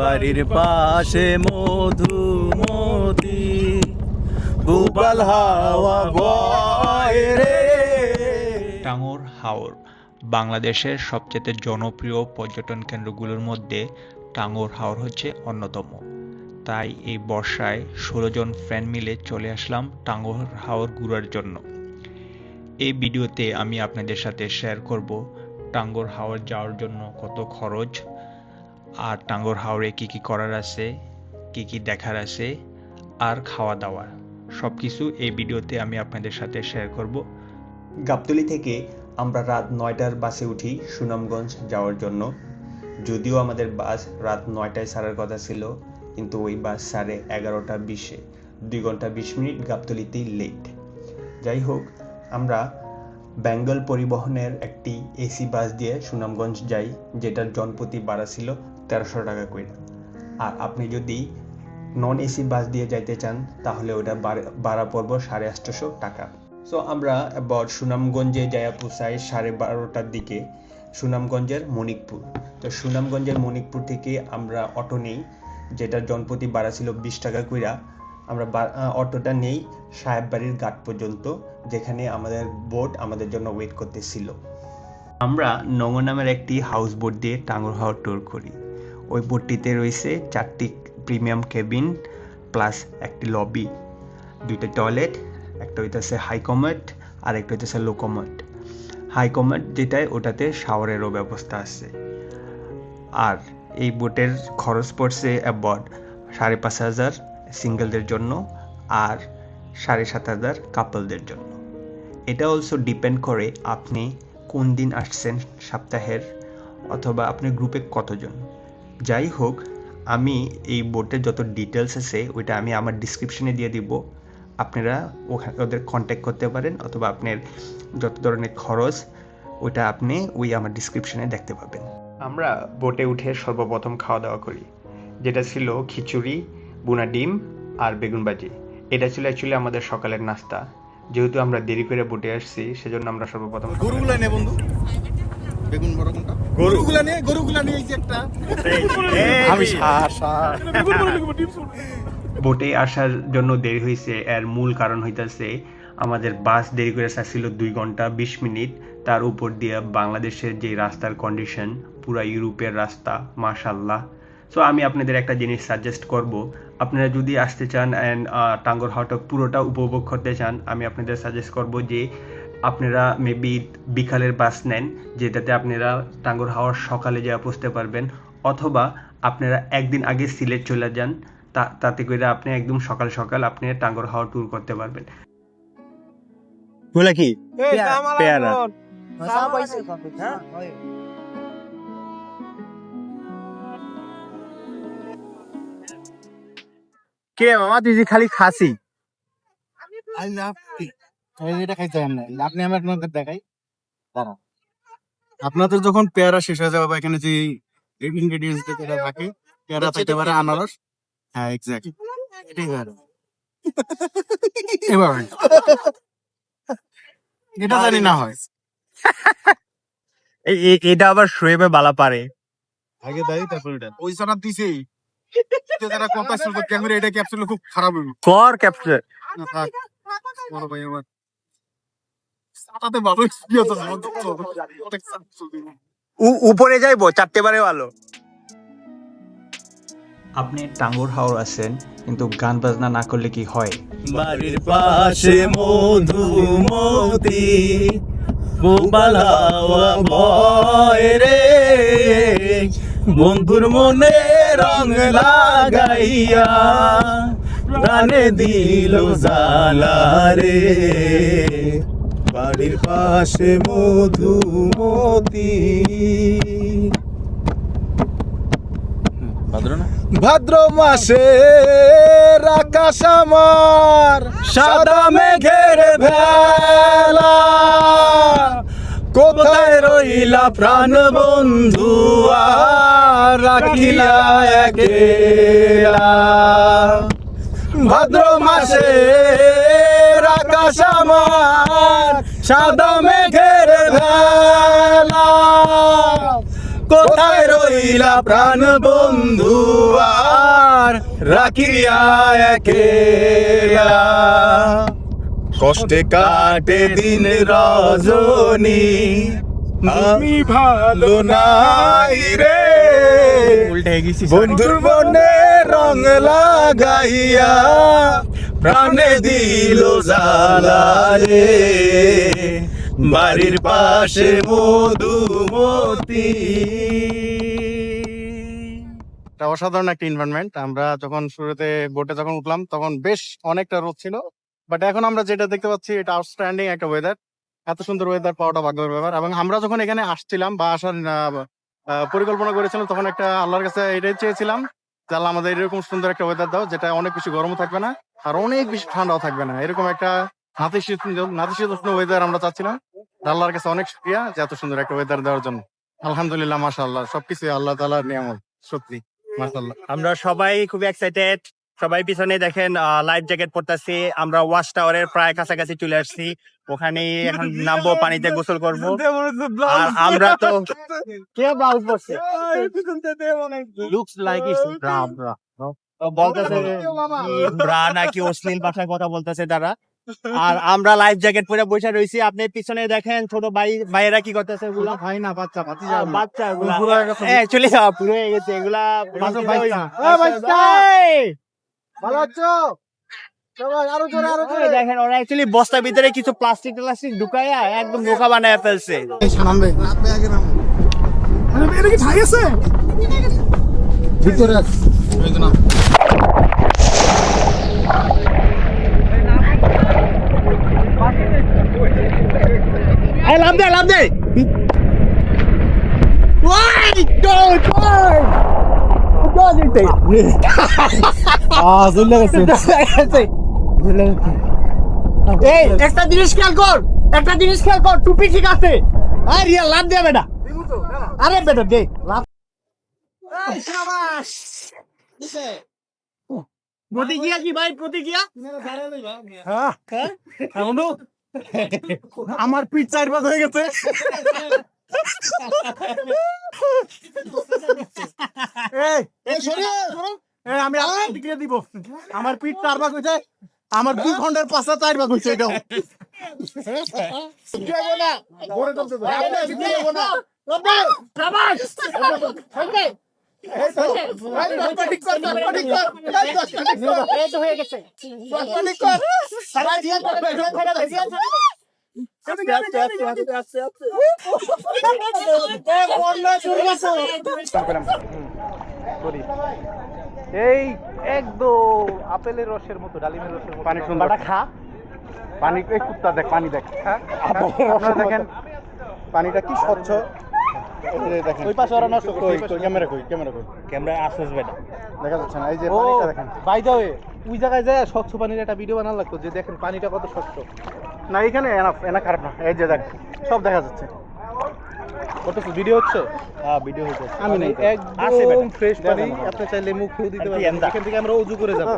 বাড়ির পাশে মধুমতি বুবাল হাওয়া বয় রে। টাঙ্গর হাওর, বাংলাদেশের সবচেয়ে জনপ্রিয় পর্যটন কেন্দ্রগুলোর মধ্যে টাঙ্গর হাওর হচ্ছে অন্যতম। তাই এই বর্ষায় ষোলো জন ফ্রেন্ড মিলে চলে আসলাম টাঙ্গর হাওর ঘুরার জন্য। এই ভিডিওতে আমি আপনাদের সাথে শেয়ার করব টাঙ্গর হাওর যাওয়ার জন্য কত খরচ আর টাঙ্গর হাওরে কি কি করার আছে, কি কি দেখার আছে, আর খাওয়া দাওয়া সব কিছু এই ভিডিওতে আমি আপনাদের সাথে শেয়ার করব। গাবতলি থেকে আমরা রাত নয়টার বাসে উঠি সুনামগঞ্জ যাওয়ার জন্য। যদিও আমাদের বাস রাত নয়টায় ছাড়ার কথা ছিল, কিন্তু ওই বাস সাড়ে এগারোটা বিশে, দুই ঘণ্টা বিশ মিনিট গাবতলিতেই লেট যাই হোক, আমরা বেঙ্গল পরিবহনের একটি এসি বাস দিয়ে সুনামগঞ্জ যাই যেটার জনপ্রতি ভাড়া ছিল তেরোশো টাকা করে আর আপনি যদি নন এসি বাস দিয়ে যাইতে চান, তাহলে ওটা বাড়া- ভাড়া পড়ব সাড়ে আটশোশো টাকা। সো আমরা এবার সুনামগঞ্জে যাইয়া পৌঁছাই সাড়ে বারোটার দিকে, সুনামগঞ্জের মণিকপুর। তো সুনামগঞ্জের মণিকপুর থেকে আমরা অটো নেই, যেটা জনপ্রতি ভাড়া ছিল বিশ টাকা কইরা। আমরা অটোটা নেই সাহেব বাড়ির ঘাট পর্যন্ত, যেখানে আমাদের বোট আমাদের জন্য ওয়েট করতেছিল। আমরা নঙ্গ নামের একটি হাউস বোট দিয়ে টাঙ্গর হাওয়ার ট্যুর করি। ওই বোটটিতে রয়েছে চারটি প্রিমিয়াম কেবিন প্লাস একটি লবি, দুইটা টয়লেট, একটা হইতেছে হাই কমেট আর একটা হইতেছে লো কমেট হাই কমেট যেটায় ওটাতে শাওয়ারেরও ব্যবস্থা আছে। আর এই বোটের খরচ পড়ছে অ্যাবাউট সাড়ে পাঁচ হাজার সিঙ্গেলদের জন্য আর সাড়ে সাত হাজার কাপলদের জন্য। এটা অলসো ডিপেন্ড করে আপনি কোন দিন আসছেন সপ্তাহের, অথবা আপনি গ্রুপে কতজন। যাই হোক আমি এই বোটের যত ডিটেলস আছে ওইটা আমি আমার ডিসক্রিপশনে দিয়ে দিব। আপনারা ওখানে ওদের কন্ট্যাক্ট করতে পারেন অথবা আপনার যত ধরনের খরচ ওইটা আপনি ওই আমার ডিসক্রিপশনে দেখতে পাবেন। আমরা বোটে উঠে সর্বপ্রথম খাওয়া দাওয়া করি। যেটা ছিল খিচুড়ি বুনা ডিম আর বেগুন ভাজি। এটা ছিল অ্যাকচুয়ালি আমাদের সকালের নাস্তা। যেহেতু আমরা দেরি করে বোটে আসছি সেজন্য আমরা সর্বপ্রথম বন্ধু। বেগুন বড় কোনটা? গরুগুলা নিয়ে গরুগুলা নিয়ে এই যে একটা। আমি সার সার। বোটে আসার জন্য দেরি হয়েছে এর মূল কারণ হইতাছে আমাদের বাস দেরি করে আসছিল দুই ঘণ্টা বিশ মিনিট। তার উপর দিয়ে বাংলাদেশের যে রাস্তার কন্ডিশন পুরা ইউরোপের রাস্তা মাশাল্লাহ সো আমি আপনাদের একটা জিনিস সাজেস্ট করব। আপনারা যদি আসতে চান অ্যান্ড টাঙ্গর হাওটা পুরোটা উপভোগ করতে চান আমি আপনাদের সাজেস্ট করব যে আপনারা মেবি বিকালের বাস নেন যেটাতে আপনারা টাঙ্গর হাওয়ার সকালে যাওয়া পৌঁছতে পারবেন অথবা আপনারা একদিন আগে সিলেট চলে যান তা- তাতে করে আপনি একদম সকাল সকাল আপনি টাঙ্গর হাওয়া ট্যুর করতে পারবেন। গুলা কি? পেয়ারা কে মামা তুই যে খালি খাসি। আই লাভ এটা খাইতে না আপনি আমার আপনাকে দেখাই। দাঁড়া আপনাদের যখন পেয়ারা শেষ হয়ে যাবে বা এখানে যে ইনগ্রেডিয়েন্টস যেটা থাকে পেয়ারা থাকতে পারে আনারস। হ্যাঁ এক্স্যাক্ট এটাই পেয়ারা এবার এটা জানি না হয়। এই এই- এটা আবার শোয়েবে বালা পারে। আগে তারপর এটা। ওই যারা কথা করতে এটা ক্যাপসুল খুব খারাপ কর ক্যাপচার না থাক। বড় ভাই আমার সাটাতে ভালো এক্সপিরিয়েন্স আছে আমার তো অনেক সাকসেসফুল উপরে যাইবো চারটে বারে ভালো। আপনি টাঙ্গর হাওর আছেন কিন্তু গান বাজনা না করলে কি হয়? বাড়ির পাশে মধুমতি রে। বন্ধুর মনে রং লাগাইয়া প্রাণে দিল জালা রে। বাড়ির পাশে মধুমতি। ভাদ্র মাসে? আকাশ আমার সাদা মেঘের ভেলা। কোথায় রইলা প্রাণ বন্ধু রাখিলা একেলা? ভাদ্র মাসে আকাশ আমার সাদা মেঘের কোথায় রইলা প্রাণ বন্ধু রাখিয়া একেলা? কষ্টে কাটে দিন রজনী আমি ভালো নাই রে। উল্টে গেছি বন্ধুর মনে রং লাগাইয়া প্রাণে দিল জালারে বাড়ির পাশে মধুমতি। এটা অসাধারণ একটা এনভায়রনমেন্ট আমরা যখন শুরুতে বোটে যখন উঠলাম তখন বেশ অনেকটা রোদ ছিল। বাট এখন আমরা যেটা দেখতে পাচ্ছি এটা আউটস্ট্যান্ডিং একটা ওয়েদার এত সুন্দর ওয়েদার পাওয়াটা ভাগ্যের ব্যাপার। এবং আমরা যখন এখানে আসছিলাম বা আসার পরিকল্পনা করেছিলাম, তখন একটা আল্লাহর কাছে এটাই চেয়েছিলাম যে আমাদের এরকম সুন্দর একটা ওয়েদার দাও, যেটা অনেক বেশি গরমও থাকবে না আর অনেক বেশি ঠান্ডাও থাকবে না। এরকম একটা নাতিশীতোষ্ণ নাতিশীতোষ্ণ ওয়েদার আমরা চাচ্ছিলাম। আল্লাহর কাছে অনেক শুক্রিয়া যে, এত সুন্দর একটা ওয়েদার দেওয়ার জন্য। আলহামদুলিল্লাহ, মাশাআল্লাহ সবকিছু আল্লাহ তাআলার নিয়ামত, সত্যি, মাশাআল্লাহ। আমরা সবাই খুবই এক্সাইটেড সবাই পিছনে দেখেন লাইফ জ্যাকেট পরতেছি। আমরা ওয়াচ টাওয়ারের প্রায় কাছাকাছি চলে আসছি। ওখানে এখন নামবো পানিতে গোসল করব। আর আমরা তো কে ব্লাউজ পরছে? Looks like it's bra bra বলতেছে ব্রা নাকি অশ্লীল ভাষায় কথা বলতেছে তারা। আর আমরা লাইফ জ্যাকেট পরে বসে রয়েছি আপনি পিছনে দেখেন ছোট ভাই ভাইয়েরা কি করতেছে ওগুলা ভাই না বাচ্চা আহ, বাচ্চা এগুলা। গেছে। অ্যাকচুয়ালি পুরো হয়ে গেছে। এগুলা ভালো আছো? সবাই আরও জোরে আরও ওই দেখেন ওরা অ্যাকচুয়ালি বস্তার ভিতরে কিছু প্লাস্টিক ঢুকাইয়া একদম বোকা বানায় ফেলছে। এটা কি আছে? ভিতরে গেছে এই একটা জিনিস খেয়াল কর একটা জিনিস খেয়াল কর টুপি ঠিক আছে। আর রিয়া লাভ দে বেটা। আরে বেটা দে লাভ। প্রতিক্রিয়া কি ভাই প্রতিক্রিয়া? হ্যাঁ। এমনও আমার পিঠ চার পাঁচ হয়ে গেছে। আমি দিকে দিব। আমার পিঠ চার ভাগ হয়েছে আমার দুই ঘণ্টার পাঁচটা চার ভাগ হয়েছে এটাও। ঠিক এই হয়ে একদম আপেলের রসের মতো ডালিমের রসের মতো। পানি সুন্দর। খা। পানি এই কুত্তা দেখ পানি দেখ। আপনারা দেখেন পানিটা কি স্বচ্ছ। এই যে দেখেন। ওই পাশে ওরা নষ্ট করছে। ক্যামেরা কই ক্যামেরা কই? ক্যামেরা বেটা। দেখা যাচ্ছে না এই যে ও পানিটা দেখেন। বাই দা ওয়ে ওই জায়গায় যায় স্বচ্ছ পানির একটা ভিডিও বানানো লাগতো যে দেখেন পানিটা কত স্বচ্ছ। না এখানে এনাফ এনা খারাপ না। এই যে দেখ সব দেখা যাচ্ছে। ভিডিও হচ্ছে? হ্যাঁ ভিডিও হইছে আমি নাই। আছে একদম বেটা। ফ্রেশ পানি। আপনি চাইলে দিতে এন্দা? এখান থেকে আমরা উজু করে যাব।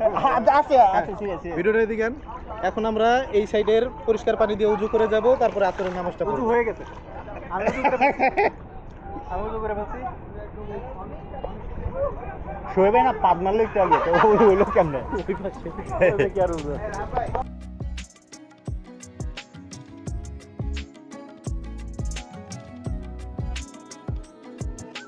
আছে আছে ঠিক আছে ভিডিওটা এদিকে আন। এখন আমরা এই সাইডের পরিষ্কার পানি দিয়ে উজু করে যাব তারপরে আসরের নামাজটা উঁচু হয়ে গেছে। আমি উজু করে। আমি উজু করে শোয়েবে না পাদ মারলে একটু আগে। ওই কেমনে?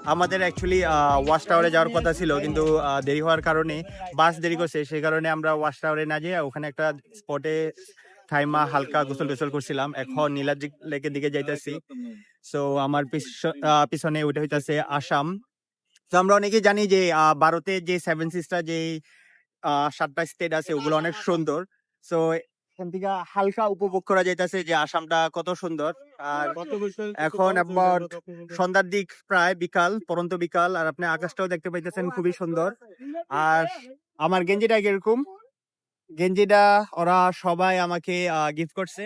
আমাদের অ্যাকচুয়ালি ওয়াশ টাওয়ারে যাওয়ার কথা ছিল কিন্তু দেরি হওয়ার কারণে বাস দেরি করছে সেই কারণে আমরা ওয়াশ টাওয়ারে না যেয়ে ওখানে একটা স্পটে থাইমা হালকা গোসল টোসল করছিলাম। এখন নীলাদ্রি লেকের দিকে যাইতেছি। সো আমার পিছ- পিছনে ওইটা হইতাছে আসাম। তো আমরা অনেকেই জানি যে আহ, ভারতের যে সেভেন সিস্টার যে সাতটা স্টেট আছে ওগুলো অনেক সুন্দর। সো এখান থেকে হালকা উপভোগ করা যাইতেছে যে আসামটা কত সুন্দর। আর এখন আপনার সন্ধ্যার দিক প্রায় বিকাল পরন্ত বিকাল আর আপনি আকাশটাও দেখতে পাইতেছেন খুবই সুন্দর। আর আমার গেঞ্জিটা কীরকম? গেঞ্জিটা ওরা সবাই আমাকে গিফট করছে।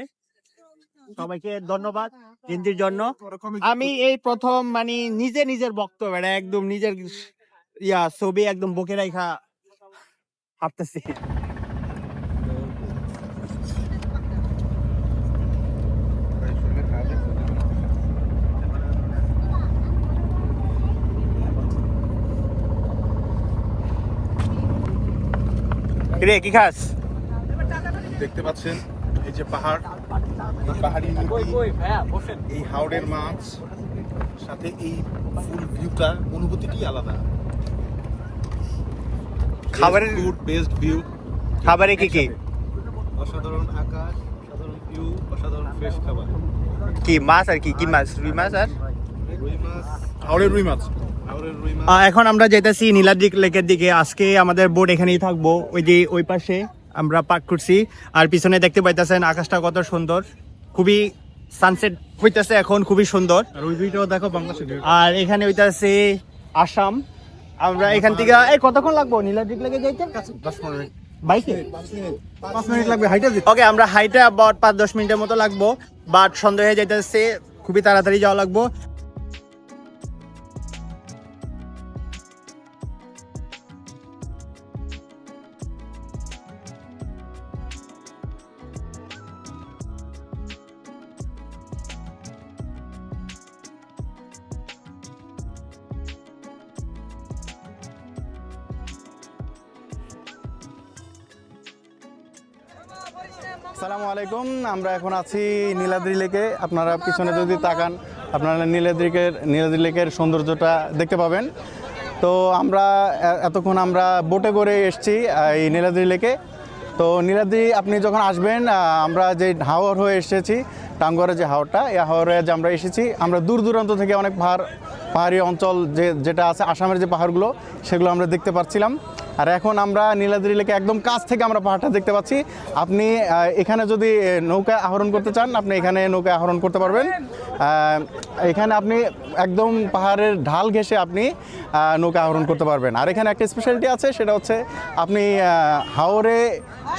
সবাইকে ধন্যবাদ গেঞ্জির জন্য। আমি এই প্রথম মানে নিজে নিজের বক্তব্য এটা একদম নিজের ইয়া ছবি একদম বুকে রাখা হাঁটতেছি। রে কি খাস? দেখতে পাচ্ছেন এই যে পাহাড়। এই পাহাড়ি এই হাওড়ের মাছ সাথে এই ফুল ভিউটা অনুভূতিটি আলাদা। খাবারের ফুড বেস্ট ভিউ খাবারে কি কি? অসাধারণ আকাশ অসাধারণ ভিউ অসাধারণ ফ্রেশ খাবার। কি মাছ আর কি? কি মাছ? রুই মাছ আর? রুই মাছ হাওড়ের রুই মাছ। এখন আমরা যেতেছি নীলাদ্রি লেকের দিকে। আজকে আমাদের বোট এখানেই থাকব। ওই যে ওই পাশে আমরা পার্ক করছি। আর পিছনে দেখতে পাইতেছেন আকাশটা কত সুন্দর। খুবই সানসেট হইতেছে এখন খুবই সুন্দর। আর ওই ভিউটাও দেখো বাংলাদেশের আর এখানে হইতাছে আসাম। আমরা এখান থেকে এই কতক্ষণ লাগবো নীলাদ্রি লেকে যাইতে? দশ মিনিট। বাইকে? পাঁচ মিনিট লাগবে হাইটা ওকে আমরা হাইটে অ্যাবাউট পাঁচ দশ মিনিটের মতো লাগবো। বাট সন্দেহ হয়ে যাইতেছে খুবই তাড়াতাড়ি যাওয়া লাগবো। সালামু আমরা এখন আছি নীলাদ্রি লেকে। আপনারা পিছনে যদি তাকান, আপনারা নীলাদ্রি লেকের নীলাদ্রি লেকের সৌন্দর্যটা দেখতে পাবেন। তো আমরা এতক্ষণ আমরা বোটে করে এসেছি এই নীলাদ্রি লেকে। তো নীলাদ্রি, আপনি যখন আসবেন আমরা যে হাওর হয়ে এসেছি টাঙ্গরের যে হাওরটা, এই হাওরে যে আমরা এসেছি, আমরা দূর দূরান্ত থেকে অনেক পাহাড় পাহাড়ি অঞ্চল যে যেটা আছে, আসামের যে পাহাড়গুলো, সেগুলো আমরা দেখতে পাচ্ছিলাম আর এখন আমরা নীলাদ্রি লেকে একদম কাছ থেকে আমরা পাহাড়টা দেখতে পাচ্ছি। আপনি এখানে যদি নৌকা আহরণ করতে চান, আপনি এখানে নৌকা আহরণ করতে পারবেন। এখানে আপনি একদম পাহাড়ের ঢাল ঘেসে আপনি নৌকা আহরণ করতে পারবেন। আর এখানে একটা স্পেশালিটি আছে, সেটা হচ্ছে আপনি হাওরে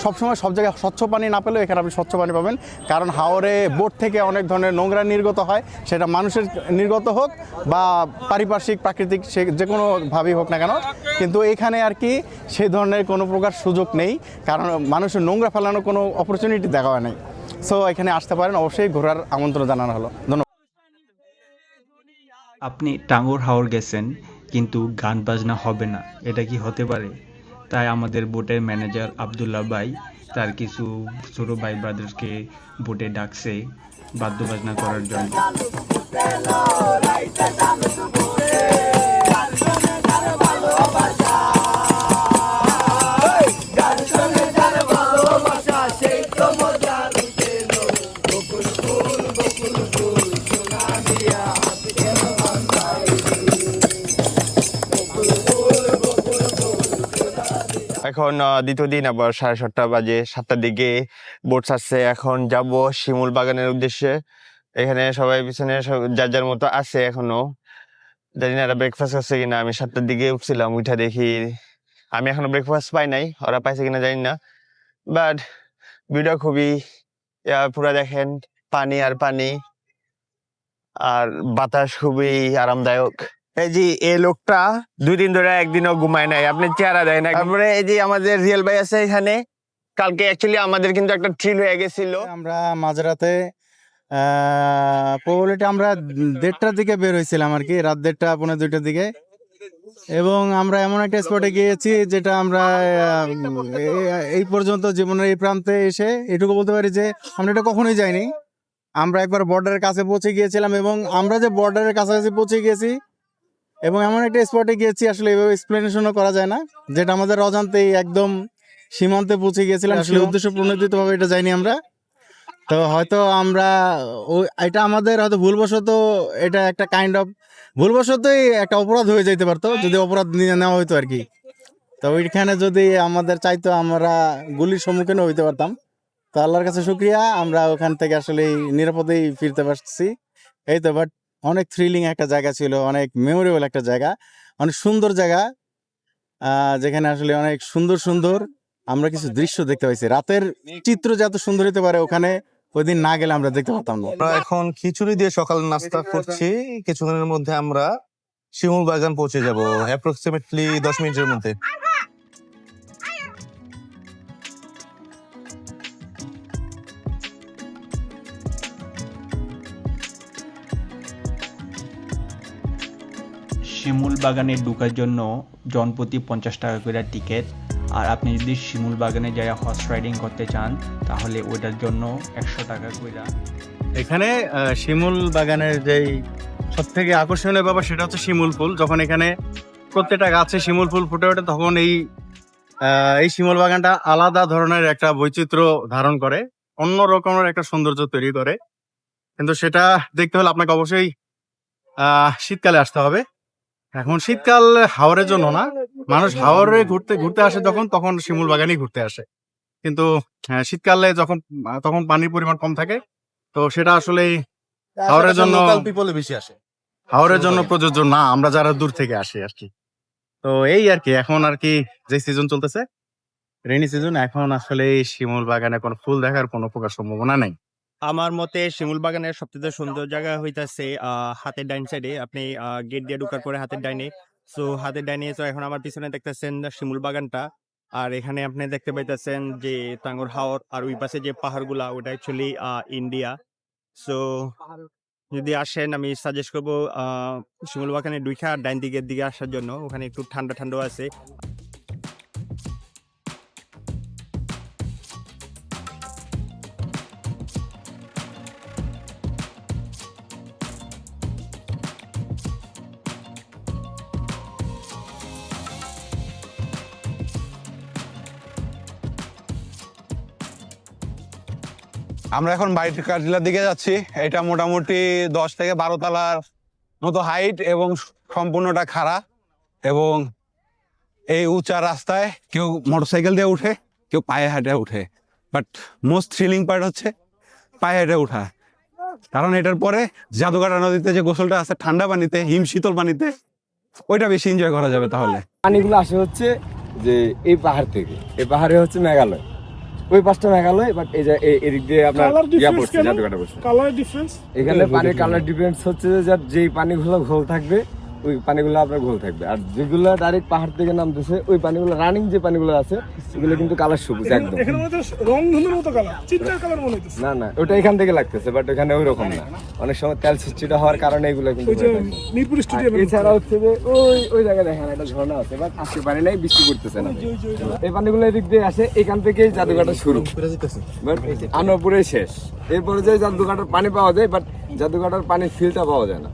সবসময় সব জায়গায় স্বচ্ছ পানি না পেলেও এখানে আপনি স্বচ্ছ পানি পাবেন। কারণ হাওরে বোট থেকে অনেক ধরনের নোংরা নির্গত হয়, সেটা মানুষের নির্গত হোক বা পারিপার্শ্বিক, প্রাকৃতিক, সে যে কোনোভাবেই হোক না কেন। কিন্তু এখানে আর কি সেই ধরনের কোনো প্রকার সুযোগ নেই, কারণ মানুষের নোংরা ফেলানোর কোনো অপরচুনিটি দেখা হয় নাই। সো এখানে আসতে পারেন, অবশ্যই ঘোরার আমন্ত্রণ জানানো হলো। ধন্যবাদ। আপনি টাঙ্গর হাওর গেছেন, কিন্তু গান বাজনা হবে না, এটা কি হতে পারে? তাই আমাদের বোটের ম্যানেজার আবদুল্লাহ ভাই, তার কিছু ছোট ভাই ব্রাদার্সকে বোটে ডাকছে বাদ্য বাজনা করার জন্য। এখন দ্বিতীয় দিন, আবার সাড়ে সাতটা বাজে, সাতটার দিকে বোট ছাড়ছে এখন যাব শিমুল বাগানের উদ্দেশ্যে। এখানে সবাই পিছনে যার যার মতো আছে এখনও। জানি না ব্রেকফাস্ট করছে কিনা। আমি সাতটার দিকে উঠছিলাম, উঠা দেখি আমি এখনও ব্রেকফাস্ট পাই নাই। ওরা পাইছে কিনা জানি না। বাট ভিডিও খুবই পুরা দেখেন, পানি আর পানি। আর বাতাস খুবই আরামদায়ক। এই যে এই লোকটা দুই দিন ধরে একদিনও ঘুমায় নাই। আপনি চেহারা দেয় না তারপরে এই যে আমাদের রিয়েল ভাই আছে এখানে, কালকে অ্যাকচুয়ালি আমাদের কিন্তু একটা থ্রিল হয়ে গেছিল। আমরা মাঝরাতে প্রবলিটি আমরা দেড়টার দিকে বের হয়েছিলাম আর কি, রাত দেড়টা, পৌনে দুইটার দিকে। এবং আমরা এমন একটা স্পটে গিয়েছি যেটা আমরা এই পর্যন্ত জীবনের এই প্রান্তে এসে এটুকু বলতে পারি যে আমরা এটা কখনোই যাইনি। আমরা একবার বর্ডারের কাছে পৌঁছে গিয়েছিলাম এবং আমরা যে বর্ডারের কাছাকাছি পৌঁছে গিয়েছি এবং এমন একটা স্পটে গিয়েছি আসলে এভাবে এক্সপ্লেনেশনও করা যায় না যেটা আমাদের অজান্তেই একদম সীমান্তে পৌঁছে গিয়েছিলাম। আসলে উদ্দেশ্য প্রণোদিত ভাবে এটা যাইনি আমরা। তো হয়তো আমরা ওই এটা আমাদের হয়তো ভুলবশত এটা একটা কাইন্ড অফ ভুলবশতই একটা অপরাধ হয়ে যেতে পারতো যদি অপরাধ নিয়ে নেওয়া হতো আর কি। তো ওইখানে যদি আমাদের চাইতো আমরা গুলির সম্মুখীন হইতে পারতাম। তো আল্লাহর কাছে শুক্রিয়া আমরা ওখান থেকে আসলে নিরাপদেই ফিরতে পারছি। এই তো বাট অনেক থ্রিলিং একটা জায়গা ছিল, অনেক মেমোরেবল একটা জায়গা, অনেক সুন্দর জায়গা যেখানে আসলে অনেক সুন্দর সুন্দর আমরা কিছু দৃশ্য দেখতে পাইছি। রাতের চিত্র যে এত সুন্দর হতে পারে, ওখানে ওই দিন না গেলে আমরা দেখতে পারতাম না। আমরা এখন খিচুড়ি দিয়ে সকাল নাস্তা করছি। কিছুক্ষণের মধ্যে আমরা শিমুল বাগান পৌঁছে যাব অ্যাপ্রক্সিমেটলি দশ মিনিটের মধ্যে। শিমুল বাগানে ঢুকার জন্য জনপ্রতি পঞ্চাশ টাকা করে টিকিট। আর আপনি যদি শিমুল বাগানে যাই হর্স রাইডিং করতে চান, তাহলে ওইটার জন্য একশো টাকা কইরা। এখানে শিমুল বাগানের যেই সব থেকে আকর্ষণীয় ব্যাপার সেটা হচ্ছে শিমুল ফুল। যখন এখানে প্রত্যেকটা গাছে শিমুল ফুল ফুটে ওঠে, তখন এই এই শিমুল বাগানটা আলাদা ধরনের একটা বৈচিত্র্য ধারণ করে, অন্য রকমের একটা সৌন্দর্য তৈরি করে। কিন্তু সেটা দেখতে হলে আপনাকে অবশ্যই শীতকালে আসতে হবে। এখন শীতকাল হাওরের জন্য না। মানুষ হাওড়ে ঘুরতে ঘুরতে আসে যখন তখন শিমুল বাগানেই ঘুরতে আসে। কিন্তু আহ, শীতকালে যখন তখন পানির পরিমাণ কম থাকে তো সেটা আসলে হাওরের জন্য পিপলে বেশি আসে। হাওরের জন্য প্রযোজ্য না আমরা যারা দূর থেকে আসি আর কি। তো এই আর কি এখন আর কি যে সিজন চলতেছে রেনি সিজন এখন আসলে শিমুল বাগানে কোনো ফুল দেখার কোনো প্রকার সম্ভাবনা নাই। আমার মতে শিমুল বাগানের সবচেয়ে সুন্দর জায়গা হইতাছে হাতের ডাইন সাইডে আপনি গেট দিয়ে ঢুকার পরে হাতের ডাইনে। সো হাতের ডাইনে তো এখন আমার পিছনে দেখতেছেন শিমুল বাগানটা। আর এখানে আপনি দেখতে পাইতেছেন যে টাঙ্গর হাওর আর ওই পাশে যে পাহাড়গুলা ওটা অ্যাকচুয়ালি ইন্ডিয়া সো যদি আসেন আমি সাজেস্ট করব আহ, শিমুল বাগানে দুইখা ডাইন দিকের দিকে আসার জন্য। ওখানে একটু ঠান্ডা ঠান্ডা আছে। আমরা এখন বাইরের কাটিলার দিকে যাচ্ছি। এটা মোটামুটি দশ থেকে বারো তলার মতো হাইট এবং সম্পূর্ণটা খাড়া এবং এই উঁচা রাস্তায় কেউ মোটরসাইকেল দিয়ে উঠে, কেউ পায়ে হাঁটে উঠে। বাট মোস্ট থ্রিলিং পার্ট হচ্ছে পায়ে হেঁটে ওঠা। কারণ এটার পরে জাদুঘাটা নদীতে যে গোসলটা আছে, ঠান্ডা পানিতে, হিম শীতল পানিতে, ওইটা বেশি এনজয় করা যাবে তাহলে। পানিগুলো আসে হচ্ছে যে এই পাহাড় থেকে। এই পাহাড়ে হচ্ছে মেঘালয়। ওই পাঁচটা মেঘালয় বাট এই যে এদিক দিয়ে আপনার ইয়া পড়ছে জাদুঘাটা পড়ছে। এখানে পানির কালার ডিফারেন্স হচ্ছে যে যার যেই পানিগুলো ঘোল থাকবে ওই পানিগুলো আপনার ঘোল থাকবে। আর যেগুলো ডাইরেক্ট পাহাড় থেকে নামতেছে ওই পানিগুলো রানিং যে পানিগুলো আছে ওগুলো কিন্তু কালার সবুজ একদম। না না ওটা এখান থেকে লাগতেছে বাট ওখানে ওই রকম না। অনেক সময় তেল সৃষ্টিটা হওয়ার কারণে এগুলো কিন্তু থাকে। আর এছাড়া হচ্ছে যে ওই ওই জায়গায় দেখেন একটা ঝর্ণা আছে বাট আসতে পারে নাই বৃষ্টি করতেছে না। এই পানিগুলো এদিক দিয়ে আসে এখান থেকেই জাদুঘাটা শুরু। বাট আনোপুরে শেষ। এরপরে যে জাদুঘাটার পানি পাওয়া যায় বাট জাদুঘাটার পানির ফিলটা পাওয়া যায় না।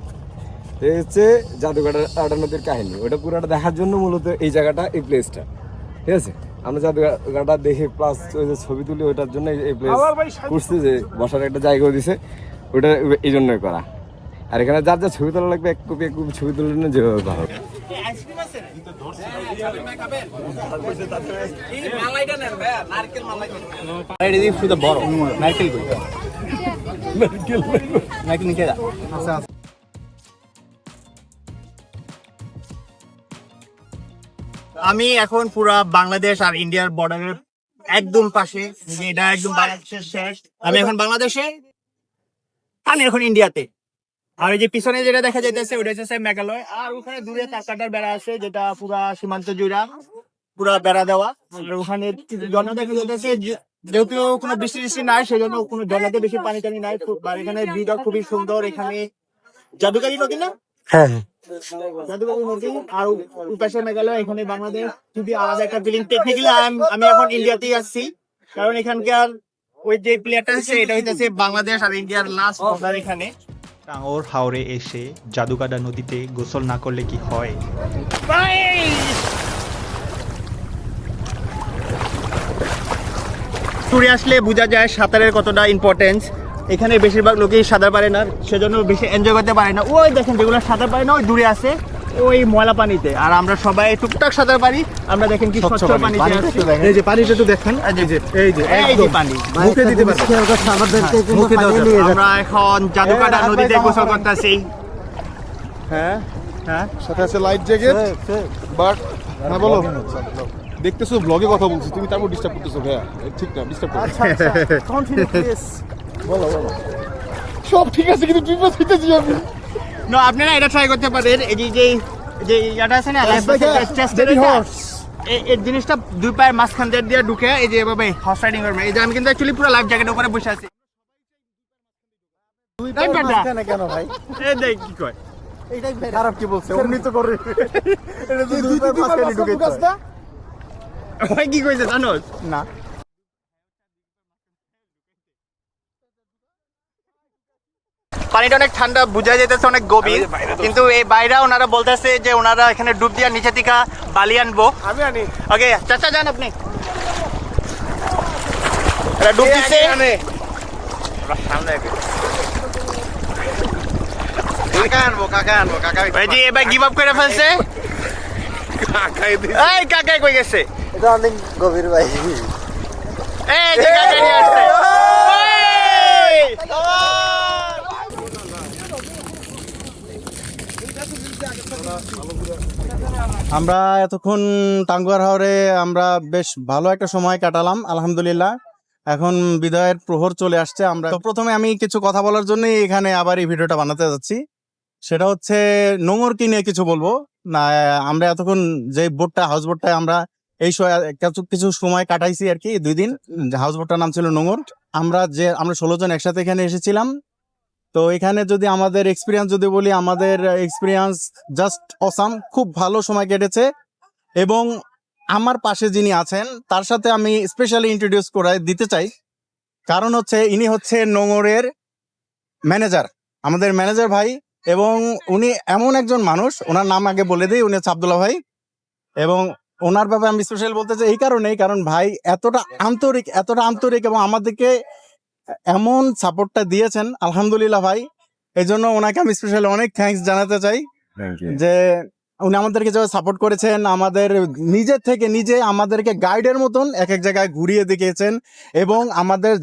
এই হচ্ছে জাদুঘাটার আটা নদীর কাহিনী। ওটা পুরোটা দেখার জন্য মূলত এই জায়গাটা এই প্লেসটা ঠিক আছে? আমরা জাদুঘাটা দেখে প্লাস ওই যে ছবি তুলি ওটার জন্য এই প্লেস করছি যে বসার একটা জায়গাও দিছে। ওটা এই জন্যই করা। আর এখানে যার যা ছবি তোলা লাগবে এক কপি এক কপি ছবি তুলে নিয়ে যেভাবে বড় নারকেল নারকেল নিচে যা আচ্ছা। আমি এখন পুরা বাংলাদেশ আর ইন্ডিয়ার বর্ডারের একদম পাশে। এটা একদম বাংলাদেশের শেষ। আমি এখন বাংলাদেশে, আমি এখন ইন্ডিয়াতে। আর এই যে পিছনে যেটা দেখা যাইতেছে ওটা হচ্ছে মেঘালয়। আর ওখানে দূরে কাকাটার বেড়া আছে, যেটা পুরা সীমান্ত জুড়া, পুরা বেড়া দেওয়া। আর ওখানে জন্য দেখা যাইতেছে যেহেতু কোনো বৃষ্টি বৃষ্টি নাই সেই জন্য কোনো জলাতে বেশি পানি টানি নাই। আর এখানে ভিউটা খুবই সুন্দর, এখানে জাদুকারি নদী না? জাদুঘর নদী আর ওই মেঘালয় এখানে বাংলাদেশ খুবই আলাদা একটা ফিলিং টেকনিক্যালি আমি এখন ইন্ডিয়াতেই আসছি কারণ এখানকার ওই যে প্লেয়ারটা আছে এটা হইতেছে বাংলাদেশ আর ইন্ডিয়ার লাস্ট বর্ডার এখানে। টাঙ্গর হাওরে এসে জাদুকাদা নদীতে গোসল না করলে কি হয়? ট্যুরে আসলে বোঝা যায় সাঁতারের কতটা ইম্পর্টেন্স এখানে বেশিরভাগ লোকেই সাঁতার পারে না সেজন্য বেশি এনজয় করতে পারে না। ওই দেখেন যেগুলো সাঁতার পারে না ওই দূরে আছে ওই ময়লা পানিতে। আর আমরা সবাই টুকটাক সাঁতার পারি আমরা দেখেন কি স্বচ্ছ আছি। এই যে পানিটা একটু দেখেন এই যে এই যে এই যে একদম। পানি। মুখে দিতে পারবেন। মুখে দেওয়া যাবে। আমরা এখন জাদুকাটা নদীতে গোসল করতেছি। হ্যাঁ হ্যাঁ। সাথে আছে লাইট জ্যাকেট বাট হ্যাঁ বলো। দেখতেছো ব্লগে কথা বলছি তুমি তারপর ডিস্টার্ব করতেছো ভাইয়া। ঠিক না ডিস্টার্ব করো। বলো বলো। সব ঠিক আছে কিন্তু বিপদ হইতেছি আমি। না আপনারা এটা ট্রাই করতে পারেন। এই যে যে ইয়াটা আছে না এই এই জিনিসটা দুই পায়ের মাঝখান দিয়ে দিয়ে ঢুকে এই যে এভাবে হর্স রাইডিং করবে। এই যে আমি কিন্তু অ্যাকচুয়ালি পুরো লাইফ জ্যাকেটের উপরে বসে আছি। কেন ভাই? এই দেখ কি কয়। খারাপ কি বলছে? উন্নীত করে। এটা দুই পায়ের মাঝখানে ঢুকে ওই কি কইছে জানোস? না। পানিটা অনেক ঠান্ডা বোঝা যেতেছে অনেক গভীর। কিন্তু এই বাইরে ওনারা বলতেছে যে ওনারা এখানে ডুব দিয়া নিচে থেকে বালি আনব। আমি আনি। ওকে চাচা যান আপনি। এরা ডুব দিচ্ছে কাকা আনব কাকা আনব কাকা এই যে এবার গিভ আপ করে ফেলছে। এই কাকাই কই গেছে? এটা অনেক গভীর ভাই। এই যে কাকা নিয়ে আসছে। আমরা এতক্ষণ টাঙ্গুয়ার হাওরে আমরা বেশ ভালো একটা সময় কাটালাম, আলহামদুলিল্লাহ। এখন বিদায়ের প্রহর চলে আসছে, আমরা প্রথমে আমি কিছু কথা বলার জন্যই এখানে আবার এই ভিডিওটা বানাতে যাচ্ছি। সেটা হচ্ছে নোংর কি নিয়ে কিছু বলব। না, আমরা এতক্ষণ যে বোটটা, হাউস বোটটায় আমরা এই কিছু সময় কাটাইছি আর কি, দুই দিন। হাউস বোটটার নাম ছিল নোংর আমরা যে, আমরা ষোলো জন একসাথে এখানে এসেছিলাম। তো এখানে যদি আমাদের এক্সপিরিয়েন্স যদি বলি, আমাদের এক্সপিরিয়েন্স জাস্ট অসাম খুব ভালো সময় কেটেছে। এবং আমার পাশে যিনি আছেন, তার সাথে আমি স্পেশালি ইন্ট্রোডিউস করাই, দিতে চাই। কারণ হচ্ছে, ইনি হচ্ছে নোংরের ম্যানেজার আমাদের ম্যানেজার ভাই। এবং উনি এমন একজন মানুষ, ওনার নাম আগে বলে দিই, উনি হচ্ছে আবদুল্লাহ ভাই। এবং ওনার ব্যাপারে আমি স্পেশাল বলতে চাই, এই কারণেই, কারণ ভাই এতটা আন্তরিক এতটা আন্তরিক এবং আমাদেরকে এমন সাপোর্টটা দিয়েছেন আলহামদুলিল্লাহ ভাই। এই জন্য ওনাকে আমি স্পেশালি অনেক থ্যাঙ্কস জানাতে চাই যে উনি আমাদেরকে যেভাবে সাপোর্ট করেছেন আমাদের নিজের থেকে নিজে আমাদেরকে গাইডের মতন এক এক জায়গায় ঘুরিয়ে দেখিয়েছেন এবং আমাদের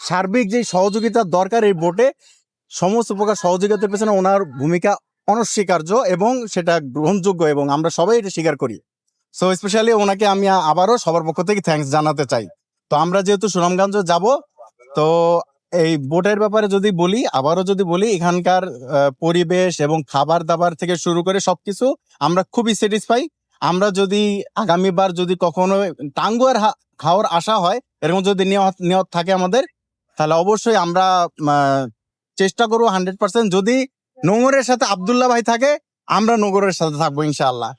সার্বিক যে সহযোগিতার দরকার এই বোটে সমস্ত প্রকার সহযোগিতার পেছনে ওনার ভূমিকা অনস্বীকার্য এবং সেটা গ্রহণযোগ্য এবং আমরা সবাই এটা স্বীকার করি। সো স্পেশালি ওনাকে আমি আবারও সবার পক্ষ থেকে থ্যাঙ্কস জানাতে চাই। তো আমরা যেহেতু সুনামগঞ্জ যাব তো এই বোটের ব্যাপারে যদি বলি আবারও যদি বলি এখানকার পরিবেশ এবং খাবার দাবার থেকে শুরু করে সবকিছু আমরা খুবই স্যাটিসফাই আমরা যদি আগামীবার যদি কখনো টাঙ্গুয়ার খাওয়ার আশা হয় এরকম যদি নিয়ত নিয়ত থাকে আমাদের তাহলে অবশ্যই আমরা চেষ্টা করব হান্ড্রেড পার্সেন্ট যদি নোংরের সাথে আব্দুল্লাহ ভাই থাকে আমরা নোংরের সাথে থাকব ইনশাল্লাহ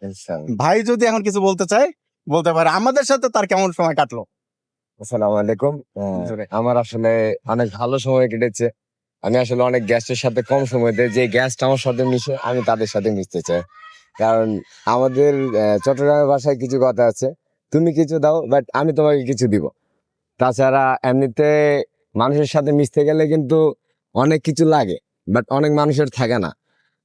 ভাই যদি এখন কিছু বলতে চায় বলতে পারে আমাদের সাথে তার কেমন সময় কাটলো? আসসালামু আলাইকুম। আমার আসলে অনেক ভালো সময় কেটেছে। আমি আসলে অনেক গ্যাসের সাথে কম সময় দেয় যে গ্যাসটা আমার সাথে মিশে আমি তাদের সাথে মিশতে চাই। কারণ আমাদের চট্টগ্রামের ভাষায় কিছু কথা আছে তুমি কিছু দাও বাট আমি তোমাকে কিছু দিব। তাছাড়া এমনিতে মানুষের সাথে মিশতে গেলে কিন্তু অনেক কিছু লাগে বাট অনেক মানুষের থাকে না।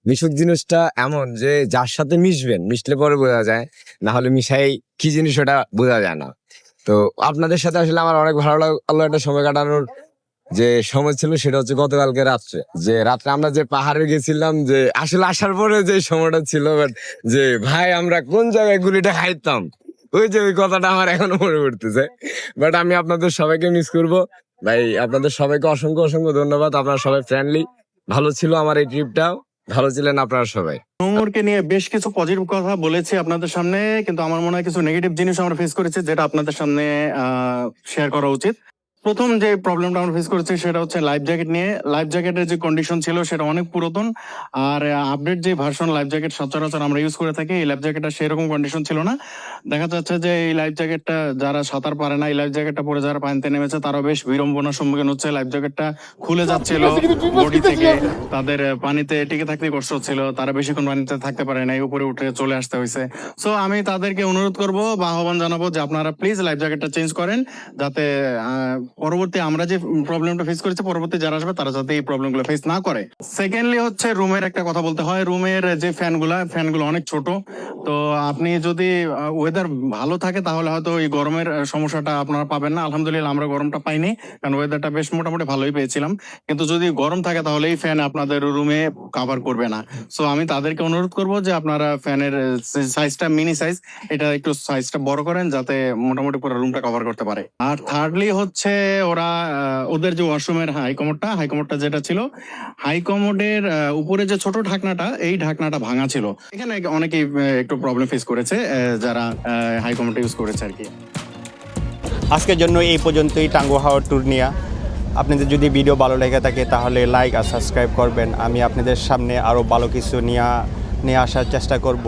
মিশুক জিনিসটা এমন যে যার সাথে মিশবেন মিশলে পরে বোঝা যায় না হলে মিশাই কি জিনিস ওটা বোঝা যায় না। তো আপনাদের সাথে আসলে আমার অনেক ভালো লাগল একটা সময় কাটানোর যে সময় ছিল সেটা হচ্ছে গতকালকে রাত্রে। যে রাত্রে আমরা যে পাহাড়ে গেছিলাম, যে আসলে আসার পরে যে সময়টা ছিল বাট যে ভাই আমরা কোন জায়গায় গুলিটা খাইতাম? ওই যে ওই কথাটা আমার এখনও মনে পড়তেছে। বাট আমি আপনাদের সবাইকে মিস করব। ভাই, আপনাদের সবাইকে অসংখ্য অসংখ্য ধন্যবাদ। আপনারা সবাই ফ্রেন্ডলি ভালো ছিল আমার এই ট্রিপটাও ভালো ছিলেন আপনারা সবাই। নোংরকে নিয়ে বেশ কিছু পজিটিভ কথা বলেছি আপনাদের সামনে, কিন্তু আমার মনে হয় কিছু নেগেটিভ জিনিস আমরা ফেস করেছি, যেটা আপনাদের সামনে শেয়ার করা উচিত। প্রথম যে প্রবলেমটা আমরা ফেস করেছি সেটা হচ্ছে লাইফ জ্যাকেট নিয়ে। লাইফ জ্যাকেটের যে কন্ডিশন ছিল সেটা অনেক পুরাতন। আর আপডেট যে ভার্সন লাইফ জ্যাকেট সচরাচর আমরা ইউজ করে থাকি এই লাইফ জ্যাকেটটা সেরকম কন্ডিশন ছিল না। দেখা যাচ্ছে যে এই লাইফ জ্যাকেটটা যারা সাঁতার পারে না এই লাইফ জ্যাকেটটা পরে যারা পানিতে নেমেছে তারা বেশ বিড়ম্বনার সম্মুখীন হচ্ছে। লাইফ জ্যাকেটটা খুলে যাচ্ছিল বডি থেকে। তাদের পানিতে টিকে থাকতে কষ্ট হচ্ছিল তারা বেশিক্ষণ পানিতে থাকতে পারে নাই উপরে উঠে চলে আসতে হয়েছে। সো আমি তাদেরকে অনুরোধ করব বা আহ্বান জানাব যে আপনারা প্লিজ লাইফ জ্যাকেটটা চেঞ্জ করেন যাতে আহ, পরবর্তী আমরা যে প্রবলেমটা ফেস করেছি, পরবর্তী যারা আসবে, তারা যাতে এই প্রবলেমগুলো ফেস না করে। সেকেন্ডলি হচ্ছে রুমের একটা কথা বলতে হয়। রুমের যে ফ্যানগুলা ফ্যানগুলো অনেক ছোট। তো আপনি যদি ওয়েদার ভালো থাকে, তাহলে হয়তো এই গরমের সমস্যাটা আপনারা পাবেন না। আলহামদুলিল্লাহ, আমরা গরমটা পাইনি, কারণ ওয়েদারটা বেশ মোটামুটি ভালোই পেয়েছিলাম। কিন্তু যদি গরম থাকে, তাহলে এই ফ্যান আপনাদের রুমে কাভার করবে না। সো আমি তাদেরকে অনুরোধ করব যে আপনারা ফ্যানের সাইজটা মিনি সাইজ এটা একটু সাইজটা বড় করেন, যাতে মোটামুটি পুরো রুমটা কভার করতে পারে। আর থার্ডলি হচ্ছে ওরা ওদের যে ওয়াশরুমের হাই কমোডটা হাই কমোডটা যেটা ছিল হাই কমোডের উপরে যে ছোট ঢাকনাটা, এই ঢাকনাটা ভাঙা ছিল। এখানে অনেকেই একটু প্রবলেম ফেস করেছে যারা হাই ইউজ করেছে আর কি। আজকের জন্য এই পর্যন্তই টাঙ্গু হাওয়ার ট্যুর নিয়ে। আপনাদের যদি ভিডিও ভালো লেগে থাকে, তাহলে লাইক আর সাবস্ক্রাইব করবেন। আমি আপনাদের সামনে আরও ভালো কিছু নিয়ে নিয়ে আসার চেষ্টা করব।